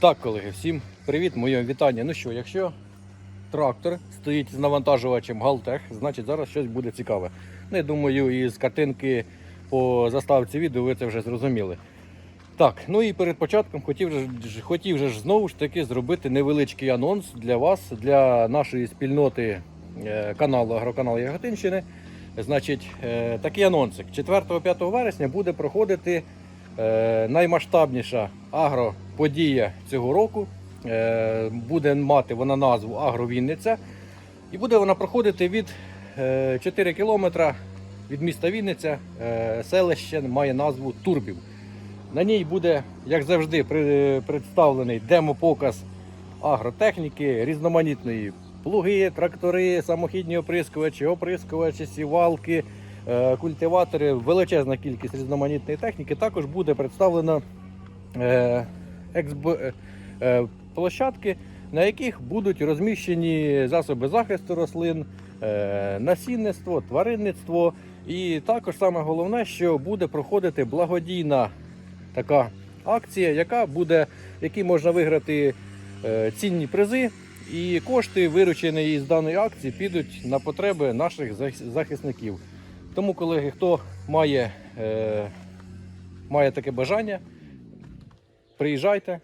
Так, колеги, всім привіт, моє вітання. Ну що, якщо трактор стоїть з навантажувачем Галтех, значить зараз щось буде цікаве. Ну, я думаю, із картинки по заставці відео ви це вже зрозуміли. Так, ну і перед початком хотів хотів же ж знову ж таки зробити невеличкий анонс для вас, для нашої спільноти е, каналу Агроканал Яготинщини. Значить, е, такий анонсик. 4-5 вересня буде проходити е, наймасштабніша агроподія цього року. Е, буде мати вона назву Агровінниця. І буде вона проходити від е, 4 кілометра від міста Вінниця. Е, селище має назву Турбів. На ній буде, як завжди, представлений демопоказ агротехніки різноманітної. Плуги, трактори, самохідні оприскувачі, оприскувачі, сівалки, е, культиватори, величезна кількість різноманітної техніки. Також буде представлена е, е, е, площадки, на яких будуть розміщені засоби захисту рослин, е, насінництво, тваринництво. І також саме головне, що буде проходити благодійна така акція, яка буде, якій можна виграти е, цінні призи. І кошти, виручені із даної акції, підуть на потреби наших захисників. Тому, колеги, хто має, е, має таке бажання, приїжджайте,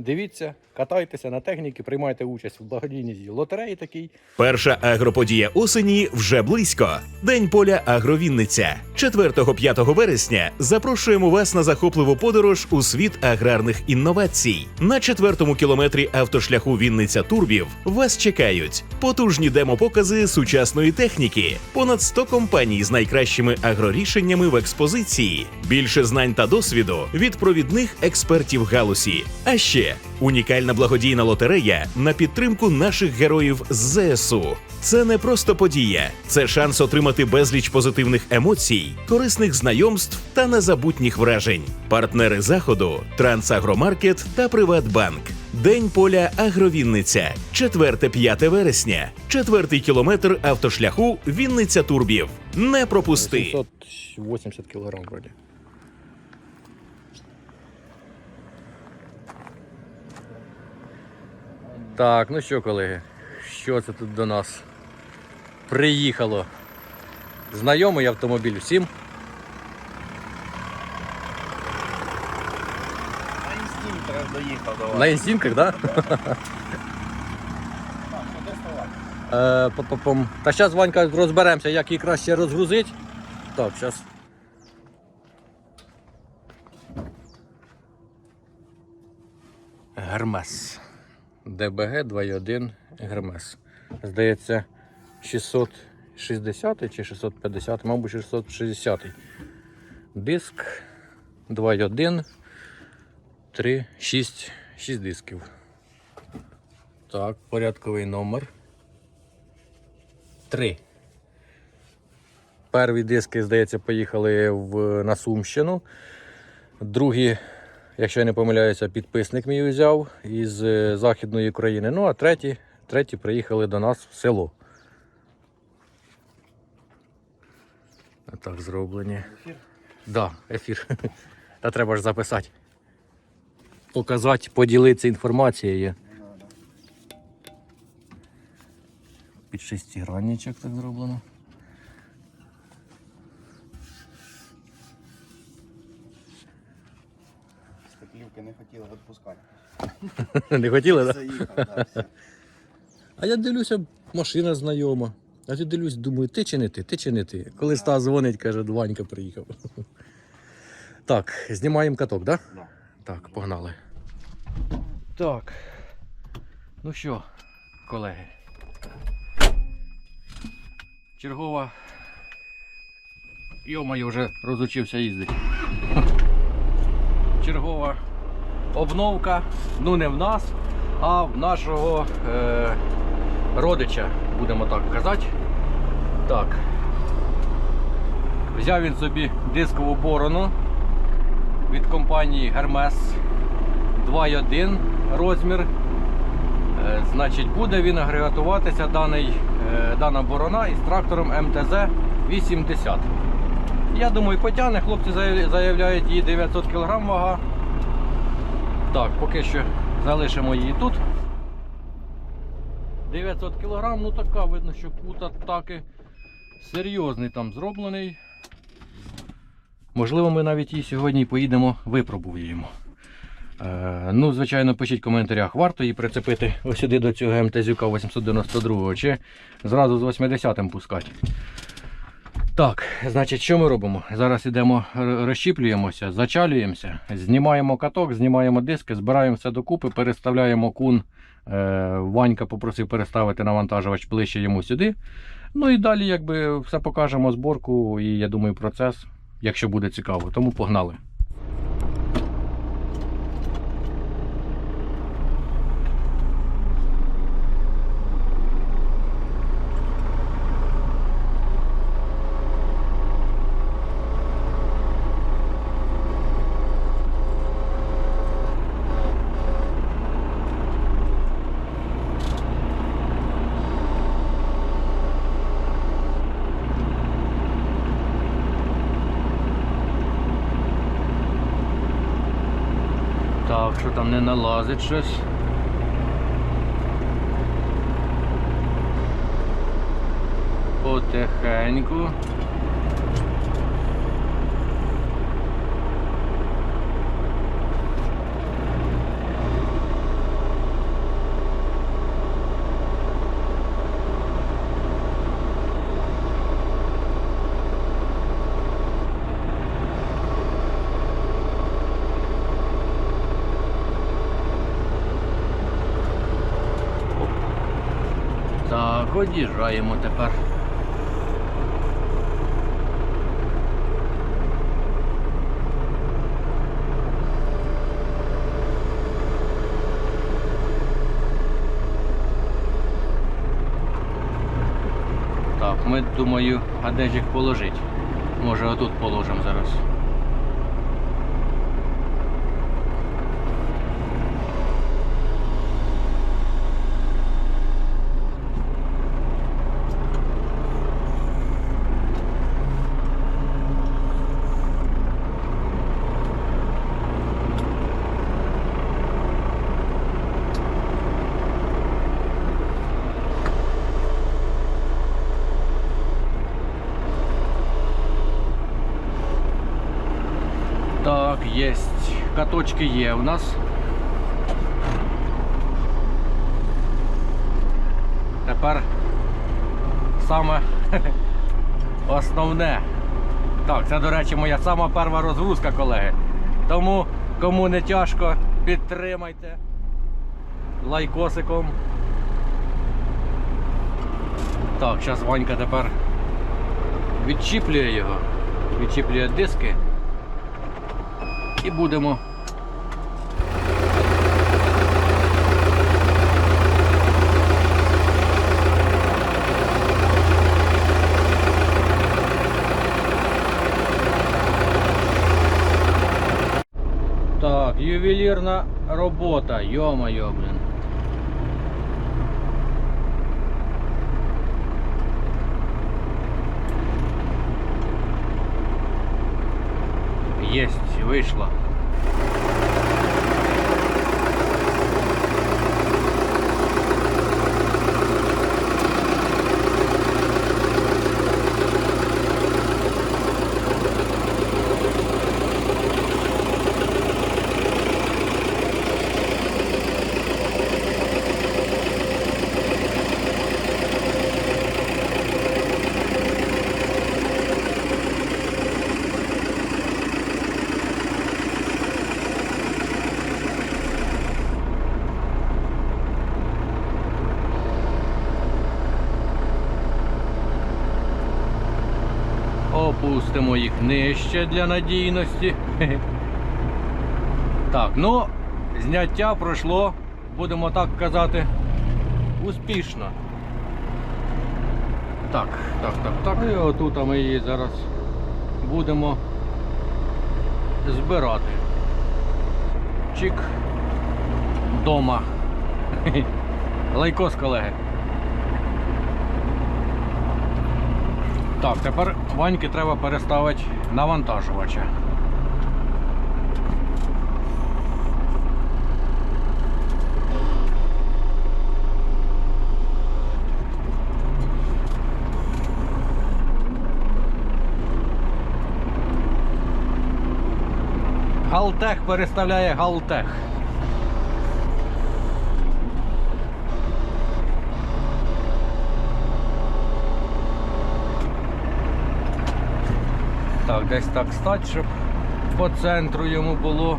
дивіться, катайтеся на техніки, приймайте участь в благодійній лотереї такій. Перша агроподія осені вже близько. День поля Агровінниця. 4-5 вересня запрошуємо вас на захопливу подорож у світ аграрних інновацій. На четвертому кілометрі автошляху Вінниця Турбів вас чекають потужні демопокази сучасної техніки, понад 100 компаній з найкращими агрорішеннями в експозиції, більше знань та досвіду від провідних експертів галузі. А ще унікальна благодійна лотерея на підтримку наших героїв з ЗСУ. Це не просто подія, це шанс отримати безліч позитивних емоцій, корисних знайомств та незабутніх вражень. Партнери заходу Трансагромаркет та Приватбанк. День поля Агровінниця, 4-5 вересня, четвертий кілометр автошляху Вінниця Турбів. Не пропусти. 780 кг вроді. Так, ну що, колеги, що це тут до нас приїхало? Знайомий автомобіль всім. На інстинктах доїхав до вас. На інстинктах, так? Да? Е. Та зараз, Ванька, розберемося, як її краще розгрузити. Так, зараз. Гермес. ДБГ 2.1 Гермес. Здається, 660 чи 650, мабуть, 660. Диск 2.1. 3, 6, 6 дисків. Так, порядковий номер. 3. Перві диски, здається, поїхали в, на Сумщину. Другі, якщо я не помиляюся, підписник мій взяв із е, Західної України. Ну, а треті, треті приїхали до нас в село. Так зроблені. Ефір? Да, ефір. Та треба ж записати. Показати, поділитися інформацією. Під шестигранничок так зроблено. Стеклівки не хотіли відпускати. Не хотіли, так? Заїхав, да, все. А я дивлюся, машина знайома. А я дивлюсь, думаю, ти чи не ти, ти чи не ти. Коли Стас дзвонить, каже, Ванька приїхав. Так, знімаємо каток, так? Да? Да. Так, погнали. Так. Ну що, колеги. Чергова. Йомаю, вже розучився їздити. Чергова обновка. Ну не в нас, а в нашого е, родича, будемо так казати. Так. Взяв він собі дискову борону від компанії Hermes 2.1 розмір. Е, Значить, буде він агрегатуватися даний, е, дана борона із трактором МТЗ 80. Я думаю, потягне. Хлопці заявляють її 900 кг вага. Так, поки що Залишимо її тут. 900 кг, ну така, видно, що кут атаки серйозний там зроблений. Можливо, ми навіть її сьогодні поїдемо, випробуємо. Е, ну, звичайно, пишіть в коментарях, варто її прицепити ось сюди до цього МТЗюка 892 чи зразу з 80-м пускати. Так, значить, що ми робимо? Зараз йдемо, розщіплюємося, зачалюємося, знімаємо каток, знімаємо диски, збираємо все докупи, переставляємо кун. Е, Ванька попросив переставити навантажувач ближче йому сюди. Ну і далі якби все покажемо зборку і я думаю процес, якщо буде цікаво. Тому погнали. Так, що там не налазить щось. Потихеньку. Так, одіжджаємо тепер. Так, ми думаю, а де положить? Може отут положимо зараз. Так, єсть. Каточки є у нас. Тепер саме основне. Так, це, до речі, моя сама перша розгрузка, колеги. Тому, кому не тяжко, підтримайте лайкосиком. Так, зараз Ванька тепер відчіплює його, відчіплює диски і будемо. Так, ювелірна робота, йо-моє, блін. Єсть, вийшло. Опустимо їх нижче для надійності. Так, ну, зняття пройшло, будемо так казати, успішно. Так, так, так, так. І отут ми її зараз будемо збирати. Чик. Дома. Лайкос, колеги. Так, тепер ваньки треба переставити навантажувача. Галтех переставляє Галтех. Так, десь так стать, щоб по центру йому було.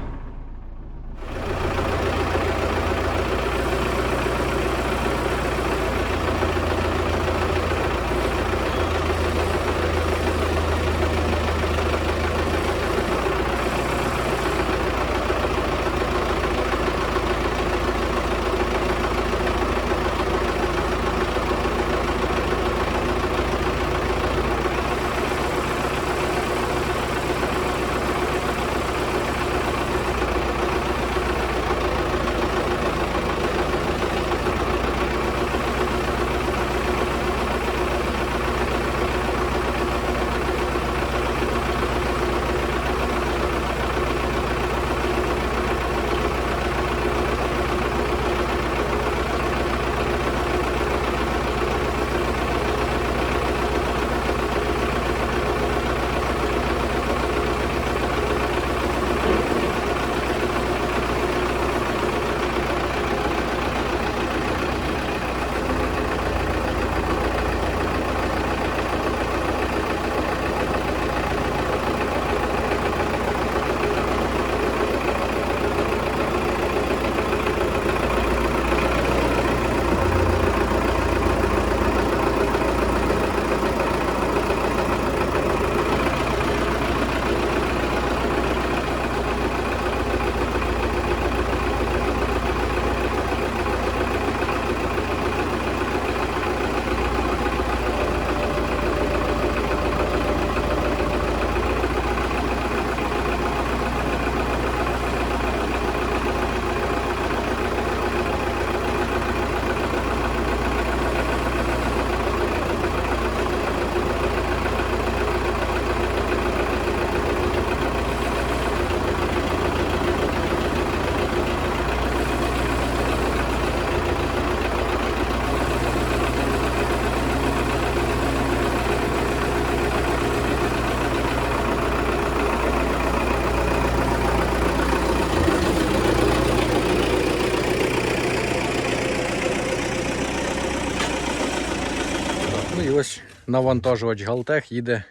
Ну і ось навантажувач Галтех їде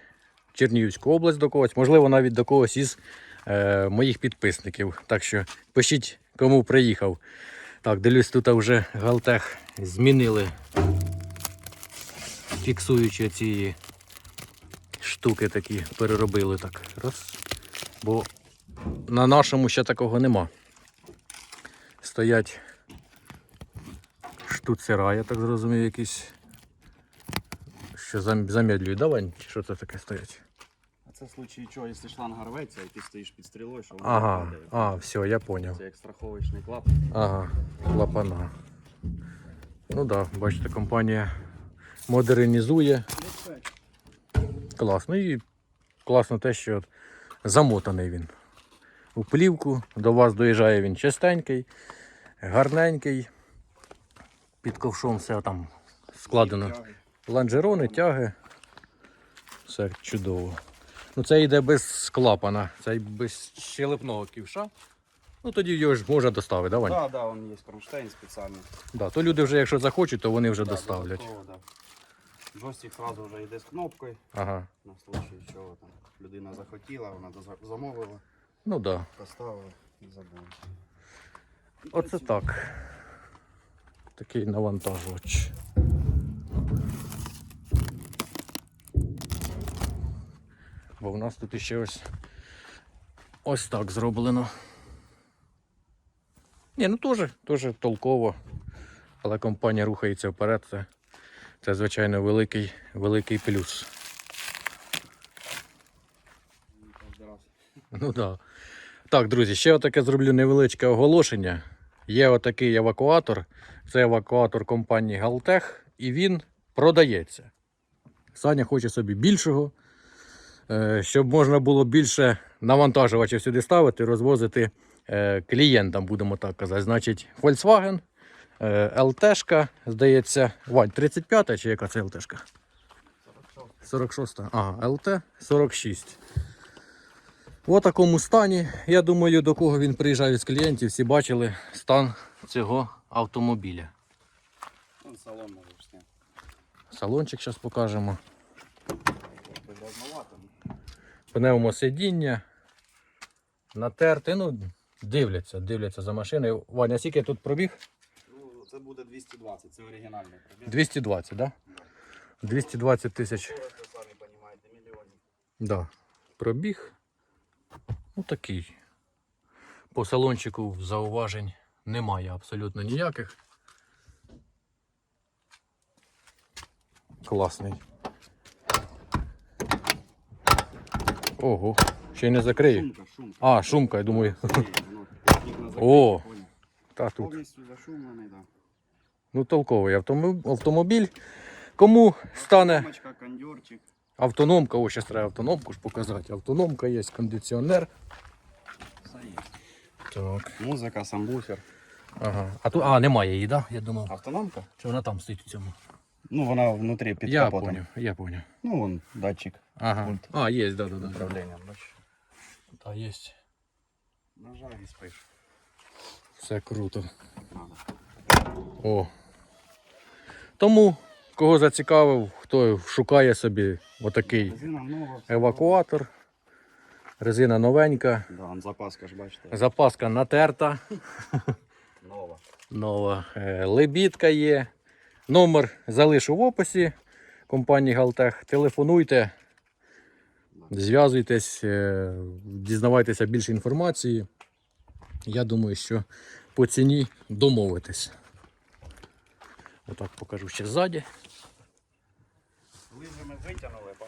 в Чернігівську область до когось, можливо, навіть до когось із е, моїх підписників. Так що пишіть, кому приїхав. Так, дивлюсь, тут вже Галтех змінили фіксуючи ці штуки такі, переробили так. Раз. Бо на нашому ще такого нема. Стоять штуцера, я так зрозумів, якісь що зам- замедлюють. Давай, чи що це таке стоять? А це в случаї чого, якщо шланга рветься, і ти стоїш під стрілою, що воно Ага, падає. а, все, я поняв. Це як страховочний клап. Ага, клапана. Ну так, да, бачите, компанія модернізує. Класно. І класно те, що от замотаний він. У плівку до вас доїжджає він чистенький, гарненький. Під ковшом все там складено. Ланжерони, тяги. Все чудово. Ну це йде без клапана, це без щелепного ківша. Ну тоді його ж можна доставити, давай. Так, так, він є кронштейн спеціальний. Да, то люди вже, якщо захочуть, то вони вже Да, доставлять. да. Джойстик одразу вже йде з кнопкою, Ага. на случай чого там людина захотіла, вона замовила, Ну так. Да. поставила і забула. Оце так. Такий навантажувач. Бо в нас тут іще ось ось так зроблено. Ні, ну теж, теж толково. Але компанія рухається вперед. Це, це звичайно, великий, великий плюс. Ну да. Так, друзі, ще отаке зроблю невеличке оголошення. Є отакий евакуатор. Це евакуатор компанії Галтех, і він продається. Саня хоче собі більшого, щоб можна було більше навантажувачів сюди ставити, розвозити е, клієнтам, будемо так казати. Значить, Volkswagen, е, ЛТшка, здається, Вань, 35 чи яка це ЛТшка? 46. Ага, ЛТ 46. В такому стані, я думаю, до кого він приїжджає з клієнтів, всі бачили стан цього автомобіля. Салон. Салончик зараз покажемо. Пневмосидіння. Натерти, ну, дивляться, дивляться за машиною. Ваня, скільки тут пробіг? Ну, це буде 220, це оригінальний пробіг. 220, так? Да? 220 тисяч. Да. Пробіг. Ну такий. По салончику зауважень немає абсолютно ніяких. Класний. Ого, ще й не закрию. Шумка, шумка. А, шумка, я думаю. О. Та тут. Повністю зашумлений, так. Ну, толковий автомобіль. Кому стане автономка, ось зараз треба автономку ж показати. Автономка є, кондиціонер. Все є. Так. Музика, самбуфер. Ага. А тут, а, немає її, так? Да? Я думав. Автономка? Чи вона там стоїть у цьому? Ну, вона внутрі під я капотом. поняв, я поняв. Ну, вон датчик Ага. Пульт. А, є, да, да, да. управління. бачиш. Так, є. Нажав і спиш. Все круто. О. Тому, кого зацікавив, хто шукає собі отакий евакуатор. Резина новенька, Да, запаска ж бачите. запаска натерта, Нова. нова е, лебідка є. Номер залишу в описі компанії Галтех. Телефонуйте, зв'язуйтесь, е, дізнавайтеся більше інформації. Я думаю, що по ціні домовитесь. Отак покажу ще ззаді. Лижи ми витягнули? Ну,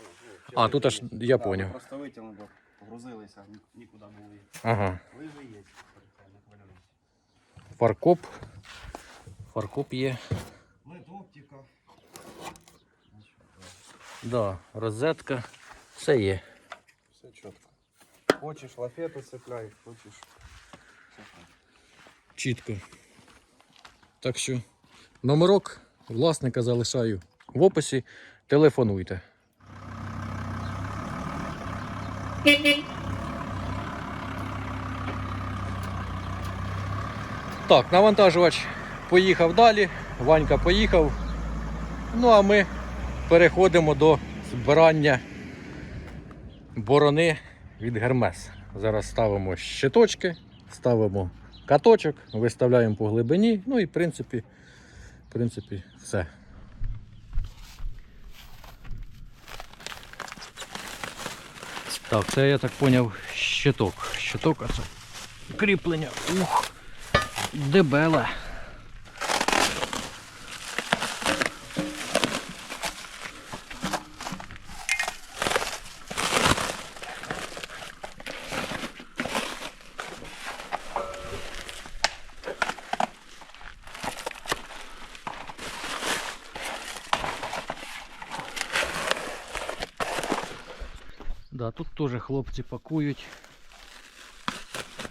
А, тут аж я Да, поняв. Просто витягнули, бо погрузилися, нікуди були. Ага. Лижи є. Фаркоп. Фаркоп є. Лед оптика. Да, розетка. Все є. Все чітко. Хочеш лафету цепляй, хочеш. Чітко. Так що номерок власника залишаю в описі. Телефонуйте. Так, навантажувач поїхав далі, Ванька поїхав. Ну а ми переходимо до збирання борони від Гермес. Зараз ставимо щиточки, ставимо каточок, виставляємо по глибині, ну і в принципі, в принципі все. Так, це я так поняв щиток. Щиток, а це кріплення. Ух, дебеле. Да, тут теж хлопці пакують.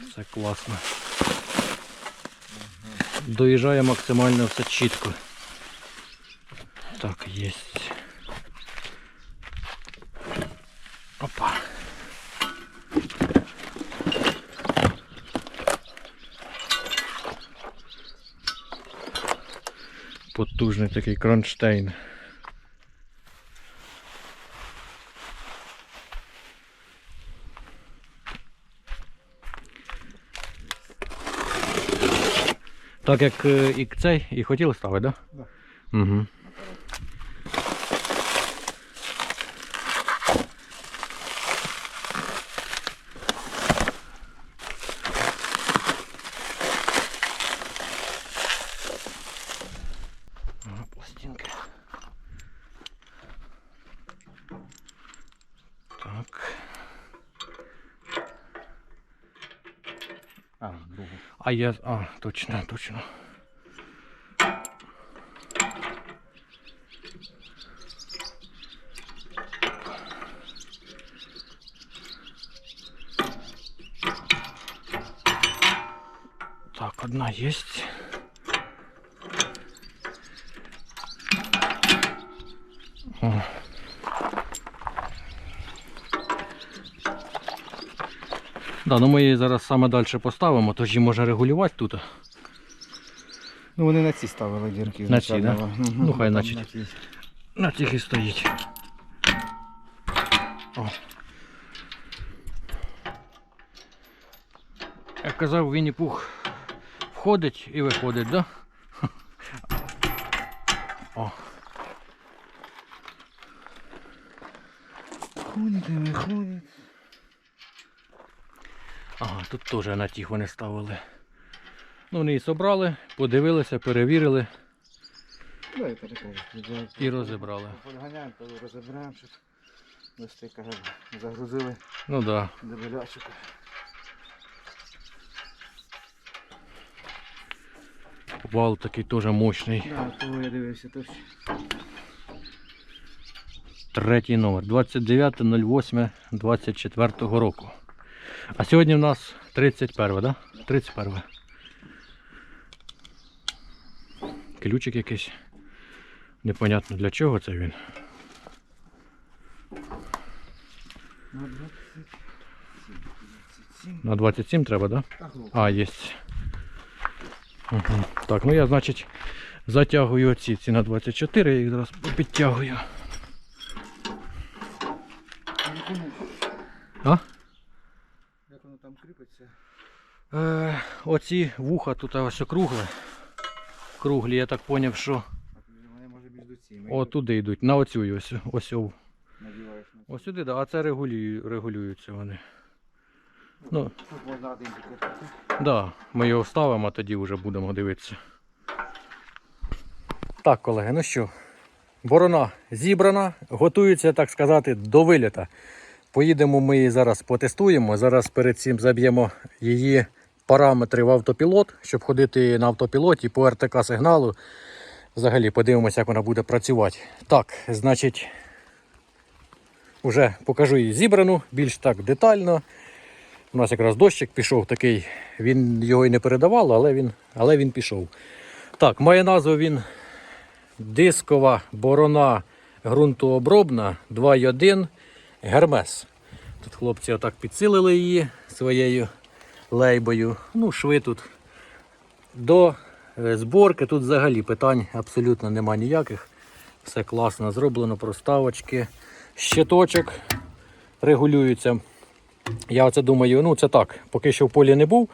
Все класно. Доїжджає максимально все чітко. Так, є. Опа. Потужний такий кронштейн. Так як е, і цей, і хотіли ставити, так? Да? Да. Угу. А я. А, точно, точно. Так, одна есть. Да, ну ми її зараз саме далі поставимо, тож її можна регулювати тут. Ну вони на ці ставили дірки. На ці, да? Мгм, Ну, хай начать. на ці. На тих і стоїть. О. Як казав Вінні Пух, входить і виходить, да? О, Ходить і виходить. Ага, тут теж на тих вони ставили. Ну, вони її собрали, подивилися, перевірили Да, я перекажу. і розібрали. Подганяємо, коли розібраємо, щоб ось ти каже, загрузили Ну так. Да. до. Вал такий теж мощний. Да, того я дивився точно. Третій номер 29.08.24 року. А сьогодні в нас 31, да? 31. Ключик якийсь. Непонятно для чого це він. На 27. На 27 треба, да? А, є. Угу. Так, ну я, значить, затягую оці ці на 24, я їх зараз підтягую. А? Як воно там кріпиться? Е, оці вуха тут ось округле. Круглі, я так зрозумів, що отуди йдуть, на оцю ось. Ось, о- Надіваєш на ось сюди, да, а це регулюю, регулюються вони. Ну, да, ми його вставимо, а тоді вже будемо дивитися. Так, колеги, ну що, борона зібрана, готується, так сказати, до виліта. Поїдемо ми її зараз потестуємо. Зараз перед цим заб'ємо її параметри в автопілот, щоб ходити на автопілоті по РТК сигналу. Взагалі подивимося, як вона буде працювати. Так, значить, вже покажу її зібрану, більш так детально. У нас якраз дощик пішов такий, він його і не передавав, але він, але він пішов. Так, має назву він дискова борона ґрунтообробна 2.1 Гермес. Тут хлопці отак підсилили її своєю лейбою. Ну, шви тут. До е, зборки тут взагалі питань абсолютно нема ніяких. Все класно зроблено, проставочки. Щиточок регулюється. Я оце думаю, ну це так, поки що в полі не був.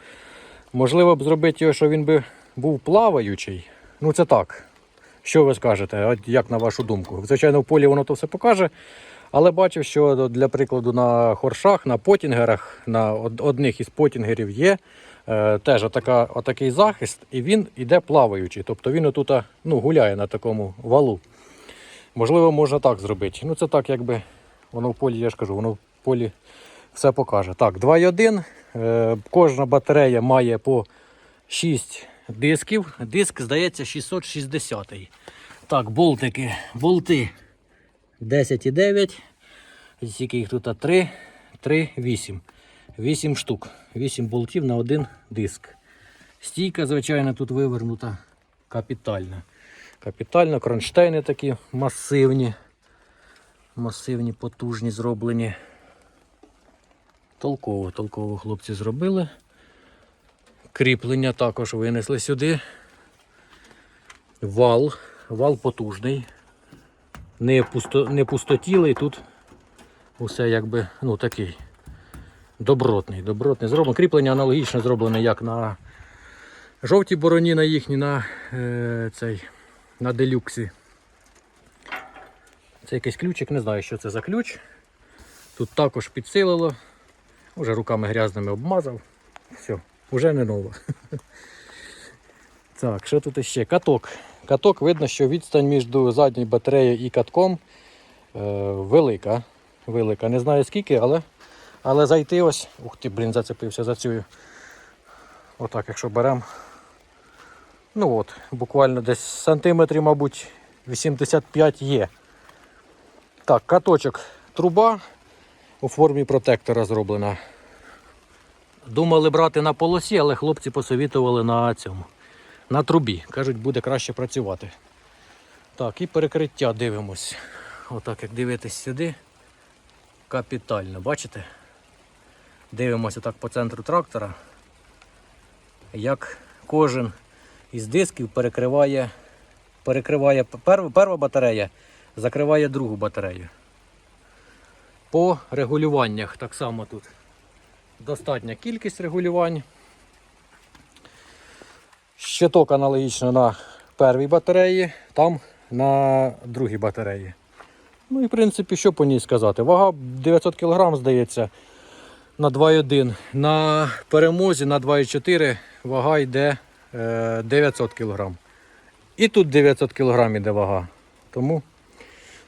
Можливо б зробити його, щоб він би був плаваючий. Ну це так. Що ви скажете? От як на вашу думку? Звичайно, в полі воно то все покаже. Але бачив, що для прикладу на хоршах, на потінгерах, на одних із потінгерів є е, теж отака, отакий захист, і він іде плаваючий. Тобто він отут ну, гуляє на такому валу. Можливо, можна так зробити. Ну це так, якби воно в полі, я ж кажу, воно в полі все покаже. Так, 2.1. Е, кожна батарея має по 6 дисків. Диск, здається, 660. Так, болтики, болти 10,9. Скільки їх тут? 3, 3, 8. 8 штук. 8 болтів на один диск. Стійка, звичайно, тут вивернута капітальна. Капітально, кронштейни такі масивні. Масивні, потужні зроблені. Толково, толково хлопці зробили. Кріплення також винесли сюди. Вал. Вал потужний. Не, пусто, не пустотілий, тут усе якби ну, такий добротний. добротний. Зроблено. Кріплення аналогічно зроблене, як на жовтій бороні, на їхній, на, е, цей, на делюксі. Це якийсь ключик, не знаю, що це за ключ. Тут також підсилило. Уже руками грязними обмазав. Все, вже не ново. Так, що тут ще? Каток. Каток видно, що відстань між задньою батареєю і катком е, велика. Велика. Не знаю скільки, але, але зайти ось. Ух ти, блін, зацепився за цю. Отак, якщо беремо. Ну от, буквально десь сантиметрів, мабуть, 85 є. Так, каточок труба у формі протектора зроблена. Думали брати на полосі, але хлопці посовітували на цьому. На трубі. Кажуть, буде краще працювати. Так, і перекриття дивимось. Отак, як дивитись сюди. Капітально, бачите? Дивимося так по центру трактора, як кожен із дисків перекриває, перекриває перва, перша батарея, закриває другу батарею. По регулюваннях так само тут достатня кількість регулювань. Щиток аналогічно на первій батареї, там на другій батареї. Ну і в принципі, що по ній сказати? Вага 900 кг, здається, на 2,1. На перемозі на 2,4 вага йде е, 900 кг. І тут 900 кг йде вага. Тому,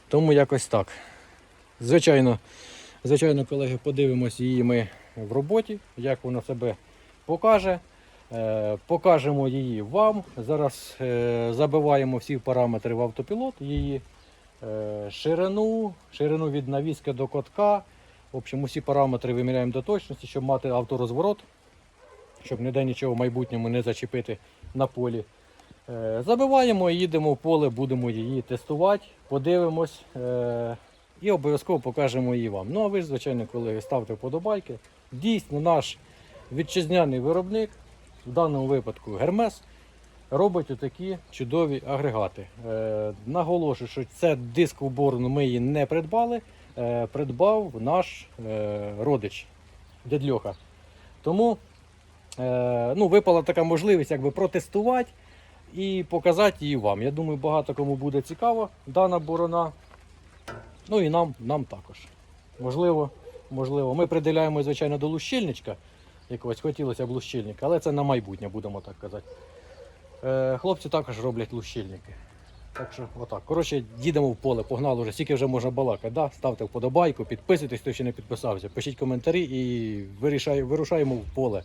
тому якось так. Звичайно, звичайно, колеги, подивимось її ми в роботі, як вона себе покаже. Е, Покажемо її вам. Зараз е, забиваємо всі параметри в автопілот, її е, ширину, ширину від навіски до котка. В общем, усі параметри виміряємо до точності, щоб мати авторозворот, щоб ніде нічого в майбутньому не зачепити на полі. Забиваємо і їдемо в поле, будемо її тестувати, подивимось і обов'язково покажемо її вам. Ну а ви, звичайно, колеги, ставте вподобайки. Дійсно, наш вітчизняний виробник, в даному випадку Гермес, робить такі чудові агрегати. Е, наголошую, що це диск уборну ми її не придбали, е, придбав наш е, родич, дядь. Тому е, ну, випала така можливість якби, протестувати і показати її вам. Я думаю, багато кому буде цікаво дана борона. Ну і нам, нам також. Можливо, можливо. Ми приділяємо, звичайно, до лущильничка. Якогось хотілося б лущильника, але це на майбутнє, будемо так казати. Е, хлопці також роблять лущильники. Так що, отак. Коротше, їдемо в поле, погнали вже, скільки вже можна балакати. Да? Ставте вподобайку, підписуйтесь, хто ще не підписався, пишіть коментарі і вирішаємо, вирушаємо в поле.